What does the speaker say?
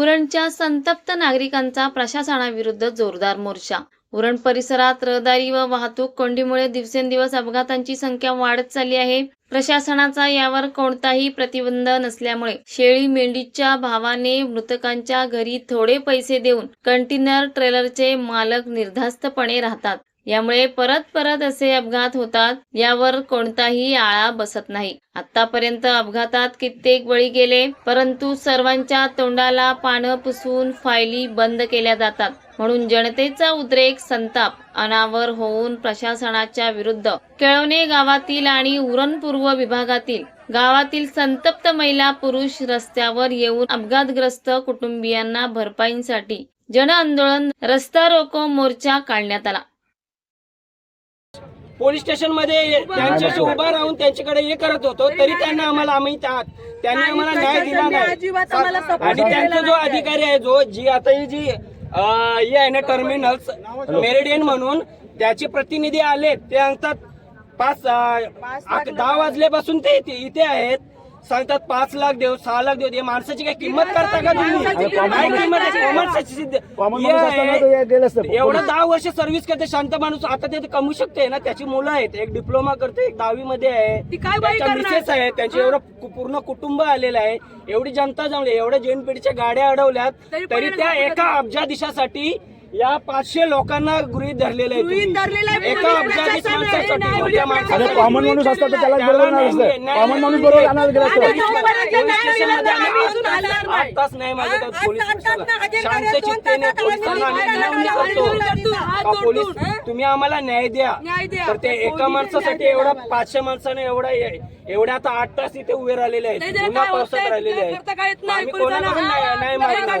उरणच्या संतप्त नागरिकांचा प्रशासनाविरुद्ध जोरदार मोर्चा. उरण परिसरात रहदारी व वाहतूक कोंडीमुळे दिवसेंदिवस अपघातांची संख्या वाढत चालली आहे. प्रशासनाचा यावर कोणताही प्रतिबंध नसल्यामुळे शेळी मेंढीच्या भावाने मृतकांच्या घरी थोडे पैसे देऊन कंटेनर ट्रेलरचे मालक निर्धास्तपणे राहतात. यामुळे परत परत असे अपघात होतात यावर कोणताही आळा बसत नाही. आतापर्यंत अपघातात कित्येक बळी गेले परंतु सर्वांच्या तोंडाला पानं पुसून फायली बंद केल्या जातात. म्हणून जनतेचा उद्रेक संताप अनावर होऊन प्रशासनाच्या विरुद्ध. केळवणे गावातील आणि उरणपूर्व विभागातील गावातील संतप्त महिला पुरुष रस्त्यावर येऊन अपघातग्रस्त कुटुंबियांना भरपाईसाठी जनआंदोलन रस्ता रोको मोर्चा काढण्यात आला. पोलीस स्टेशनमध्ये त्यांच्याशी उभा राहून त्यांच्याकडे हे करत होतो तरी त्यांना आम्हाला आम्ही त्या- त्यांनी आम्हाला न्याय दिला नाही. आणि त्यांचा जो. अधिकारी आहे जो जी आता ही जी हे आहे ना टर्मिनल्स मेरिडियन म्हणून त्याचे प्रतिनिधी आले ते सांगतात पाच दहा वाजल्यापासून ते इथे इथे आहेत. सांगतात पाच लाख देऊ सहा लाख देऊ. या माणसाची काय किंमत करता का तुम्ही? काय नाही. किंमत आहे? कॉमर्सची सिद्ध- हे हे. एवढं दहा वर्ष सर्व्हिस करते शांत माणूस. आता ते कमवू शकते ना त्याची मुलं आहेत. एक डिप्लोमा करते एक दहावी मध्ये आहे. ती काय बाई त्याच्या करणार? मिसेस आहे त्यांचे एवढं कु- पूर्ण कुटुंब आलेलं आहे. एवढी जनता जमली. एवढ्या जैनपेठीच्या गाड्या अडवल्यात. तरी त्या एका अब्जा दिशासाठी या पाचशे लोकांना गृहित धरलेलं आहे. एका. माणसासाठी मोठ्या माणसासाठी. अरे कॉमन माणूस असता तर त्याला बरोबर नाही कॉमन माणूस. बरोबर आणायला गेला असतं मिळाला नाही, आठ पोलीस पोलिसांना आम्ही करतो का? तुम्ही आम्हाला न्याय द्या न्याय द्या. तर ते एका माणसासाठी एवढा. पाचशे माणसाने एवढा एवढ्या आता आठ तास इथे उभे राहिलेले आहेत नाही, नाही, पुन्हा पावसात? राहिलेले आहेत नाही आम्ही. कोणाकडून मागणार